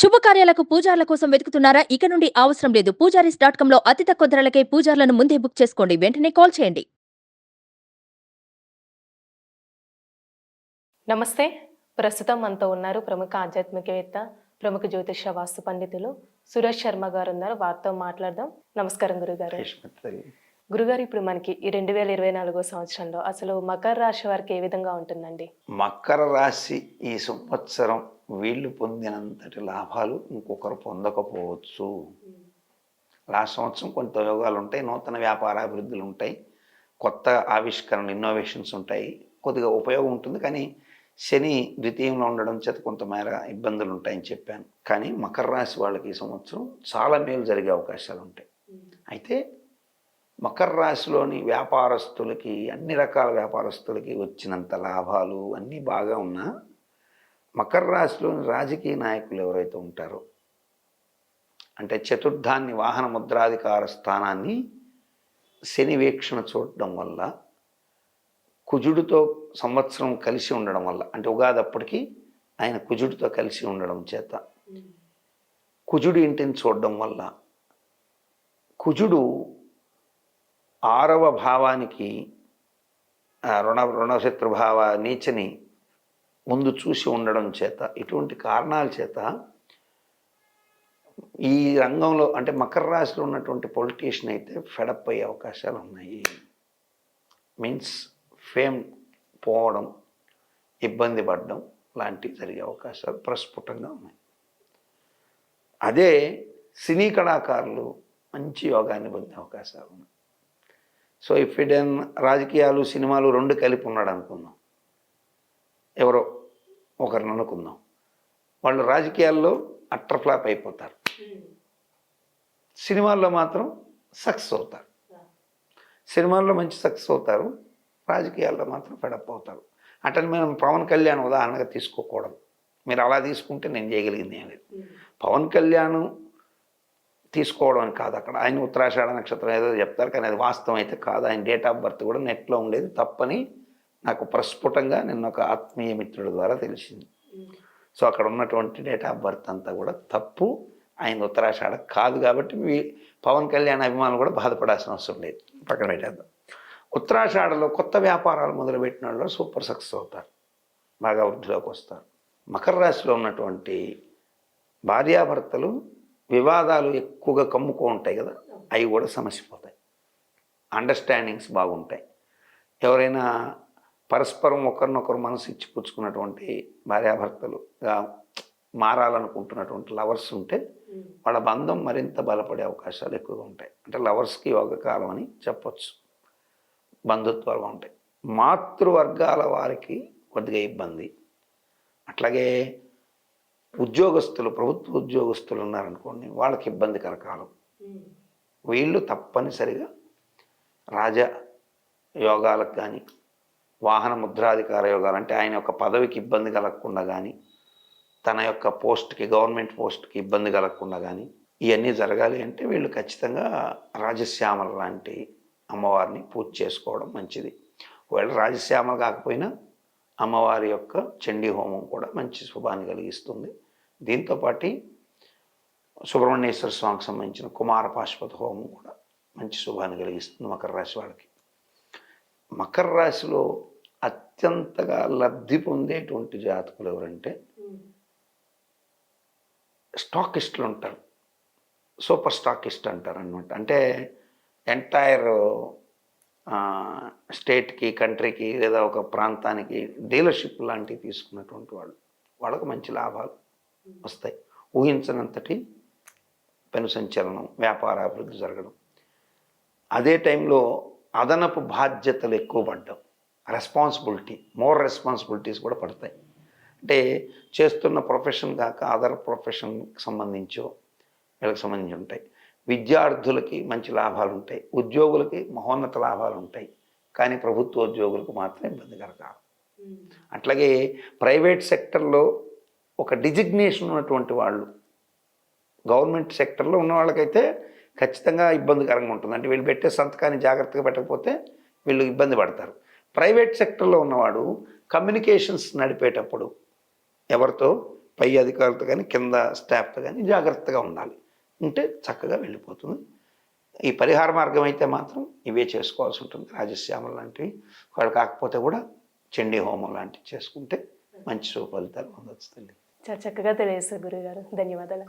శుభకార్యాలకు పూజార్ల కోసం వెతుకుతున్నారా? ఇక నుండి అవసరం లేదు. పూజారీస్ డాట్ కాంలో అతి తక్కువ ధరలకే పూజార్లను ముందే బుక్ చేసుకోండి. వెంటనే కాల్ చేయండి. నమస్తే. ప్రస్తుతం మనతో ఉన్నారు ప్రముఖ ఆధ్యాత్మికవేత్త ప్రముఖ జ్యోతిష వాస్తు పండితులు సురేష్ శర్మ గారు ఉన్నారు. వారితో మాట్లాడదాం. నమస్కారం గురుగారు. గురుగారు ఇప్పుడు మనకి ఈ రెండు వేల ఇరవై నాలుగో సంవత్సరంలో అసలు మకర రాశి వారికి ఏ విధంగా ఉంటుందండి? మకర రాశి ఈ సంవత్సరం వీళ్ళు పొందినంతటి లాభాలు ఇంకొకరు పొందకపోవచ్చు. లాస్ట్ సంవత్సరం కొంత యోగాలు ఉంటాయి నూతన వ్యాపార అభివృద్ధులు ఉంటాయి కొత్త ఆవిష్కరణలు ఇన్నోవేషన్స్ ఉంటాయి కొద్దిగా ఉపయోగం ఉంటుంది. కానీ శని ద్వితీయంలో ఉండడం చేత కొంతమేర ఇబ్బందులు ఉంటాయని చెప్పాను. కానీ మకర రాశి వాళ్ళకి ఈ సంవత్సరం చాలా మేలు జరిగే అవకాశాలు ఉంటాయి. అయితే మకర రాశిలోని వ్యాపారస్తులకి అన్ని రకాల వ్యాపారస్తులకి వచ్చినంత లాభాలు అన్నీ బాగా ఉన్నా మకర రాశిలోని రాజకీయ నాయకులు ఎవరైతే ఉంటారో అంటే చతుర్థాన్ని వాహన ముద్రాధికార స్థానాన్ని శని వీక్షణ చూడడం వల్ల కుజుడితో సంవత్సరం కలిసి ఉండడం వల్ల అంటే ఉగాది అప్పటికి ఆయన కుజుడితో కలిసి ఉండడం చేత కుజుడు ఇంటిని చూడడం వల్ల కుజుడు ఆరవ భావానికి రుణ రుణశత్రుభావ నీచని ముందు చూసి ఉండడం చేత ఇటువంటి కారణాల చేత ఈ రంగంలో అంటే మకర రాశిలో ఉన్నటువంటి పొలిటీషియన్ అయితే ఫెడప్ అయ్యే అవకాశాలు ఉన్నాయి. మీన్స్ ఫేమ్ పోవడం ఇబ్బంది పడడం లాంటివి జరిగే అవకాశాలు ప్రస్ఫుటంగా ఉన్నాయి. అదే సినీ కళాకారులు మంచి యోగాన్ని పొందే అవకాశాలు ఉన్నాయి. సో ఇఫ్ ఇడెన్ రాజకీయాలు సినిమాలు రెండు కలిపి ఉన్నాడు అనుకుందాం. ఎవరో ఒకరిని అనుకుందాం. వాళ్ళు రాజకీయాల్లో అట్టర్ ఫ్లాప్ అయిపోతారు. సినిమాల్లో మాత్రం సక్సెస్ అవుతారు. సినిమాల్లో మంచి సక్సెస్ అవుతారు. రాజకీయాల్లో మాత్రం ఫెడప్ అవుతారు. అటని మనం పవన్ కళ్యాణ్ ఉదాహరణగా తీసుకోకూడదు. మీరు అలా తీసుకుంటే నేను చేయగలిగింది ఏం లేదు. పవన్ కళ్యాణ్ తీసుకోవడం అని కాదు అక్కడ. ఆయన ఉత్తరాషాఢ నక్షత్రం ఏదో చెప్తారు కానీ అది వాస్తవం అయితే కాదు. ఆయన డేట్ ఆఫ్ బర్త్ కూడా నెట్లో ఉండేది. తప్పని నాకు ప్రస్ఫుటంగా నిన్న ఒక ఆత్మీయ మిత్రుడి ద్వారా తెలిసింది. సో అక్కడ ఉన్నటువంటి డేట్ ఆఫ్ బర్త్ అంతా కూడా తప్పు. ఆయన ఉత్తరాషాఢ కాదు కాబట్టి మీ పవన్ కళ్యాణ్ అభిమానులు కూడా బాధపడాల్సిన అవసరం లేదు. పక్కన పెట్టేద్దాం. ఉత్తరాషాఢలో కొత్త వ్యాపారాలు మొదలుపెట్టిన వాళ్ళు సూపర్ సక్సెస్ అవుతారు. బాగా వృద్ధిలోకి వస్తారు. మకర రాశిలో ఉన్నటువంటి భార్యాభర్తలు వివాదాలు ఎక్కువగా కమ్ముకో ఉంటాయి కదా అవి కూడా సమసిపోతాయి. అండర్స్టాండింగ్స్ బాగుంటాయి. ఎవరైనా పరస్పరం ఒకరినొకరు మనసు ఇచ్చి పుచ్చుకున్నటువంటి భార్యాభర్తలుగా మారాలనుకుంటున్నటువంటి లవర్స్ ఉంటే వాళ్ళ బంధం మరింత బలపడే అవకాశాలు ఎక్కువగా ఉంటాయి. అంటే లవర్స్కి యోగకాలం అని చెప్పొచ్చు. బంధుత్వాలు ఉంటాయి. మాతృవర్గాల వారికి కొద్దిగా ఇబ్బంది. అట్లాగే ఉద్యోగస్తులు ప్రభుత్వ ఉద్యోగస్తులు ఉన్నారనుకోండి వాళ్ళకి ఇబ్బందికర కాలం వీళ్ళు తప్పనిసరిగా రాజ యోగాలకు కానీ వాహన ముద్రాధికార యోగాలు అంటే ఆయన యొక్క పదవికి ఇబ్బంది కలగకుండా కానీ తన యొక్క పోస్ట్కి గవర్నమెంట్ పోస్ట్కి ఇబ్బంది కలగకుండా కానీ ఇవన్నీ జరగాలి అంటే వీళ్ళు ఖచ్చితంగా రాజశ్యామల లాంటి అమ్మవారిని పూజ చేసుకోవడం మంచిది. ఒకవేళ రాజశ్యామలు కాకపోయినా అమ్మవారి యొక్క చండీ హోమం కూడా మంచి శుభాన్ని కలిగిస్తుంది. దీంతోపాటు సుబ్రహ్మణ్యేశ్వర స్వామికి సంబంధించిన కుమార పాశుపత హోమం కూడా మంచి శుభాన్ని కలిగిస్తుంది మకర రాశి వాళ్ళకి. మకర రాశిలో అత్యంతగా లబ్ధి పొందేటువంటి జాతకులు ఎవరంటే స్టాకిస్టులు ఉంటారు సూపర్ స్టాకిస్ట్ అంటారు అనమాట అంటే ఎంటైర్ స్టేట్కి కంట్రీకి లేదా ఒక ప్రాంతానికి డీలర్షిప్ లాంటివి తీసుకున్నటువంటి వాళ్ళు. వాళ్ళకు మంచి లాభాలు వస్తాయి. ఊహించినంతటి పెను సంచలనం వ్యాపార అభివృద్ధి జరగడం. అదే టైంలో అదనపు బాధ్యతలు ఎక్కువ పడ్డం రెస్పాన్సిబిలిటీ మోర్ రెస్పాన్సిబిలిటీస్ కూడా పడతాయి. అంటే చేస్తున్న ప్రొఫెషన్ కాక అదర్ ప్రొఫెషన్కి సంబంధించో వీళ్ళకి సంబంధించి ఉంటాయి. విద్యార్థులకి మంచి లాభాలు ఉంటాయి. ఉద్యోగులకి మహోన్నత లాభాలు ఉంటాయి. కానీ ప్రభుత్వ ఉద్యోగులకు మాత్రం ఇబ్బందికర కాదు అట్లాగే ప్రైవేట్ సెక్టర్లో ఒక డిజిగ్నేషన్ ఉన్నటువంటి వాళ్ళు గవర్నమెంట్ సెక్టర్లో ఉన్న వాళ్ళకైతే ఖచ్చితంగా ఇబ్బందికరంగా ఉంటుంది. అంటే వీళ్ళు పెట్టే సంతకాన్ని జాగ్రత్తగా పెట్టకపోతే వీళ్ళు ఇబ్బంది పడతారు. ప్రైవేట్ సెక్టర్లో ఉన్నవాడు కమ్యూనికేషన్స్ నడిపేటప్పుడు ఎవరితో? పై అధికారులతో కానీ కింద స్టాఫ్తో కానీ జాగ్రత్తగా ఉండాలి. ఉంటే చక్కగా వెళ్ళిపోతుంది. ఈ పరిహార మార్గం అయితే మాత్రం ఇవే చేసుకోవాల్సి ఉంటుంది. రాజశ్యామం లాంటివి. వాళ్ళు కాకపోతే కూడా చండీ హోమం లాంటివి చేసుకుంటే మంచి శుభ ఫలితాలు పొందొచ్చు చాలా చక్కగా తెలియజేస్తారు గురుగారు. ధన్యవాదాలు